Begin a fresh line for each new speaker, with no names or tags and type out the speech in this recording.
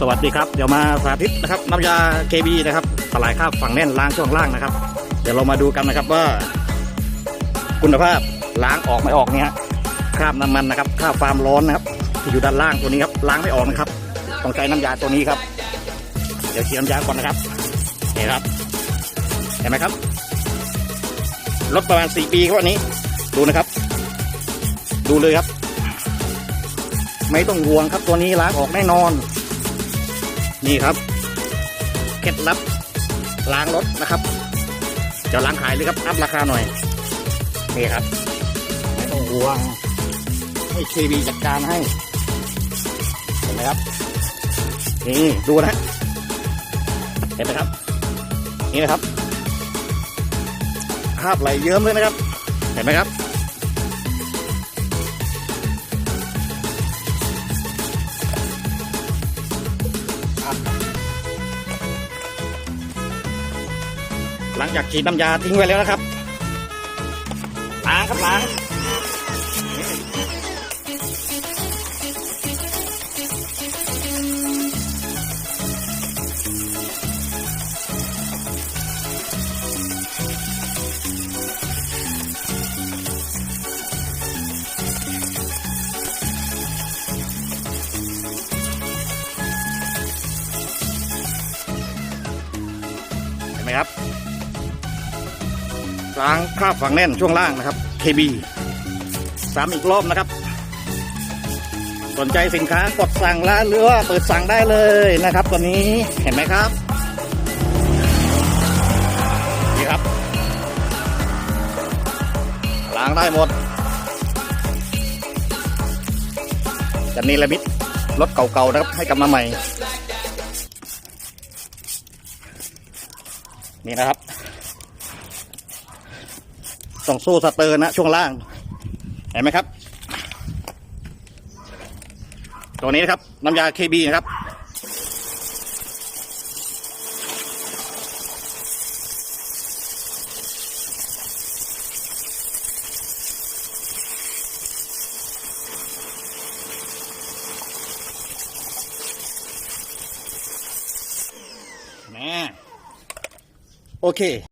สวัสดีครับ เดี๋ยวมาสาธิตนะครับน้ำยา KB นะครับสลายคราบฝั่งแน่นล้างช่วงล่างนะครับ เดี๋ยวเรามาดูกันนะครับว่า คุณภาพล้างออกไม่ออกเนี่ยคราบน้ำมันนะครับคราบความร้อนนะครับที่อยู่ด้านล่างตัวนี้ครับล้างไม่ออกนะครับต้องใช้น้ำยาตัวนี้ครับ เดี๋ยวเชียน้ำยาก่อนนะครับนี่ครับ เห็นไหมครับรถประมาณ 4 ปีครับวันนี้ ดูนะครับ ดูเลยครับ ไม่ต้องห่วงครับตัวนี้ล้างออกแน่นอน นี่ครับเคล็ดลับล้างรถนะครับจะล้างขายเลยครับอัพราคาหน่อยนี่ครับไม่ต้องห่วงให้เคบีจัดการให้เห็นไหมครับนี่ดูนะเห็นไหมครับ นี่นะครับคราบไหลเยิ้มเลยนะครับ เห็นไหมครับ หลังจากฉีดน้ำยาทิ้งไว้แล้วนะครับล้างครับล้าง นไหมครับล้างคราบฝังแน่นช่วงล่างนะครับ KB สามอีกรอบนะครับ สนใจสินค้ากดสั่งแล้วหรือว่าเปิดสั่งได้เลยนะครับตอนนี้เห็นไหมครับนี่ครับล้างได้หมดจะนีละมิดรถเก่าๆนะครับให้กลับมาใหม่ นี่นะครับต้องสู้สเตอร์นะช่วงล่าง เห็นไหมครับ ตัวนี้นะครับ น้ำยา KB นะครับแม่โอเค